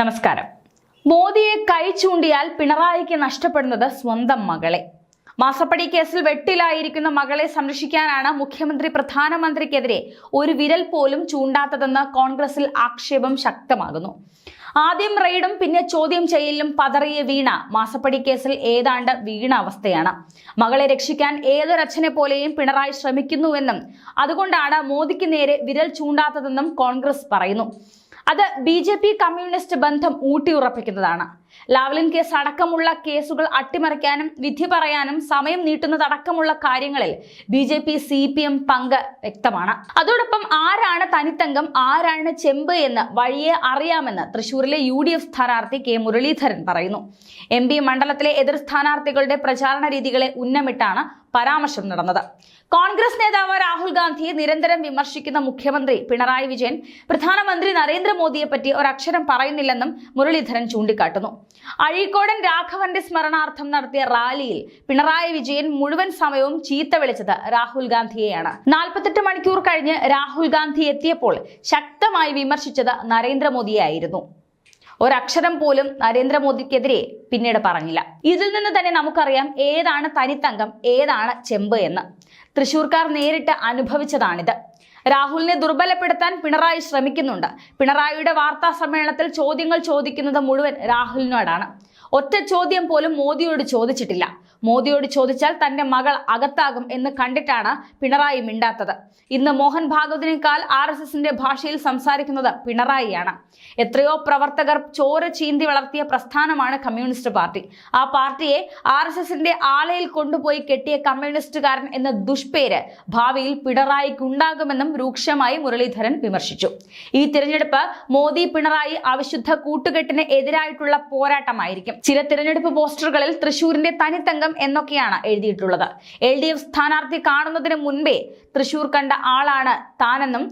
നമസ്കാരം. മോദിയെ കൈ ചൂണ്ടിയാൽ പിണറായിക്ക് നഷ്ടപ്പെടുന്നത് സ്വന്തം മകളെ. മാസപ്പടി കേസിൽ വെട്ടിലായിരിക്കുന്ന മകളെ സംരക്ഷിക്കാനാണ് മുഖ്യമന്ത്രി പ്രധാനമന്ത്രിക്കെതിരെ ഒരു വിരൽ പോലും ചൂണ്ടാത്തതെന്ന് കോൺഗ്രസിൽ ആക്ഷേപം ശക്തമാകുന്നു. ആദ്യം റെയ്ഡും പിന്നെ ചോദ്യം ചെയ്യലിലും പതറിയ വീണ മാസപ്പടി കേസിൽ ഏതാണ്ട് വീണ അവസ്ഥയാണ്. മകളെ രക്ഷിക്കാൻ ഏതൊരച്ഛനെ പോലെയും പിണറായി ശ്രമിക്കുന്നുവെന്നും അതുകൊണ്ടാണ് മോദിക്ക് നേരെ വിരൽ ചൂണ്ടാത്തതെന്നും കോൺഗ്രസ് പറയുന്നു. അത് ബി ജെ പി കമ്മ്യൂണിസ്റ്റ് ബന്ധം ഊട്ടിയുറപ്പിക്കുന്നതാണ്. ലാവ്ലിൻ കേസ് അടക്കമുള്ള കേസുകൾ അട്ടിമറിക്കാനും വിധി പറയാനും സമയം നീട്ടുന്നതടക്കമുള്ള കാര്യങ്ങളിൽ B J P C P M പങ്ക് വ്യക്തമാണ്. അതോടൊപ്പം ആരാണ് തനിത്തങ്കം ആരാണ് ചെമ്പ് എന്ന് വഴിയെ അറിയാമെന്ന് തൃശൂരിലെ യു ഡി എഫ് സ്ഥാനാർത്ഥി കെ മുരളീധരൻ പറയുന്നു. എം പി മണ്ഡലത്തിലെ എതിർ സ്ഥാനാർത്ഥികളുടെ പ്രചാരണ രീതികളെ ഉന്നമിട്ടാണ് പരാമർശം നടന്നത്. കോൺഗ്രസ് നേതാവ് രാഹുൽ ഗാന്ധിയെ നിരന്തരം വിമർശിക്കുന്ന മുഖ്യമന്ത്രി പിണറായി വിജയൻ പ്രധാനമന്ത്രി നരേന്ദ്രമോദിയെ പറ്റി ഒരക്ഷരം പറയുന്നില്ലെന്നും മുരളീധരൻ ചൂണ്ടിക്കാട്ടുന്നു. അഴീക്കോടൻ രാഘവന്റെ സ്മരണാർത്ഥം നടത്തിയ റാലിയിൽ പിണറായി വിജയൻ മുഴുവൻ സമയവും ചീത്ത വിളിച്ചത് രാഹുൽ ഗാന്ധിയെയാണ്. നാൽപ്പത്തെട്ട് മണിക്കൂർ കഴിഞ്ഞ് രാഹുൽ ഗാന്ധി എത്തിയപ്പോൾ ശക്തമായി വിമർശിച്ചത് നരേന്ദ്രമോദിയായിരുന്നു. ഒരക്ഷരം പോലും നരേന്ദ്രമോദിക്കെതിരെ പിന്നീട് പറഞ്ഞില്ല. ഇതിൽ നിന്ന് തന്നെ നമുക്കറിയാം ഏതാണ് തനിത്തങ്കം ഏതാണ് ചെമ്പ് എന്ന്. തൃശൂർക്കാർ നേരിട്ട് അനുഭവിച്ചതാണിത്. രാഹുലിനെ ദുർബലപ്പെടുത്താൻ പിണറായി ശ്രമിക്കുന്നുണ്ട്. പിണറായിയുടെ വാർത്താ സമ്മേളനത്തിൽ ചോദ്യങ്ങൾ ചോദിക്കുന്നത് മുഴുവൻ രാഹുലിനോടാണ്. ഒറ്റ ചോദ്യം പോലും മോദിയോട് ചോദിച്ചിട്ടില്ല. മോദിയോട് ചോദിച്ചാൽ തന്റെ മകൾ അകത്താകും എന്ന് കണ്ടിട്ടാണ് പിണറായി മിണ്ടാത്തത്. ഇന്ന് മോഹൻ ഭാഗവതിനേക്കാൾ ആർ എസ് എസിന്റെ ഭാഷയിൽ സംസാരിക്കുന്നത് പിണറായിയാണ്. എത്രയോ പ്രവർത്തകർ ചോര ചീന്തി വളർത്തിയ പ്രസ്ഥാനമാണ് കമ്മ്യൂണിസ്റ്റ് പാർട്ടി. ആ പാർട്ടിയെ ആർ എസ് എസിന്റെ ആലയിൽ കൊണ്ടുപോയി കെട്ടിയ കമ്മ്യൂണിസ്റ്റുകാരൻ എന്ന ദുഷ്പേര് ഭാവിയിൽ പിണറായിക്ക് ഉണ്ടാകുമെന്നും രൂക്ഷമായി മുരളീധരൻ വിമർശിച്ചു. ഈ തിരഞ്ഞെടുപ്പ് മോദി പിണറായി അവിശുദ്ധ കൂട്ടുകെട്ടിന് എതിരായിട്ടുള്ള പോരാട്ടമായിരിക്കും. ചില തിരഞ്ഞെടുപ്പ് പോസ്റ്ററുകളിൽ തൃശൂരിന്റെ തനിത്തങ്കം എന്നൊക്കെയാണ് എഴുതിയിട്ടുള്ളത്. എൽ ഡി എഫ് സ്ഥാനാർത്ഥി കാണുന്നതിന് മുൻപേ തൃശൂർ കണ്ട ആളാണ് താനെന്നും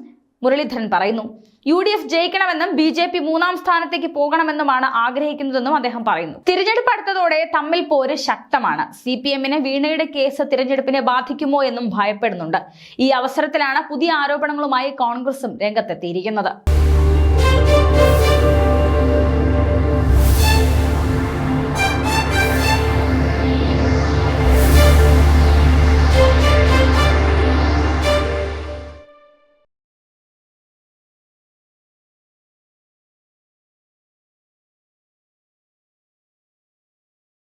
മുരളീധരൻ പറയുന്നു. യു ഡി എഫ് ജയിക്കണമെന്നും ബി ജെ പി മൂന്നാം സ്ഥാനത്തേക്ക് പോകണമെന്നുമാണ് ആഗ്രഹിക്കുന്നതെന്നും അദ്ദേഹം പറയുന്നു. തിരഞ്ഞെടുപ്പ് അടുത്തതോടെ തമ്മിൽ പോര് ശക്തമാണ്. സി പി എമ്മിന് വീണയുടെ കേസ് തിരഞ്ഞെടുപ്പിനെ ബാധിക്കുമോ എന്നും ഭയപ്പെടുന്നുണ്ട്. ഈ അവസരത്തിലാണ് പുതിയ ആരോപണങ്ങളുമായി കോൺഗ്രസും രംഗത്തെത്തിയിരിക്കുന്നത്.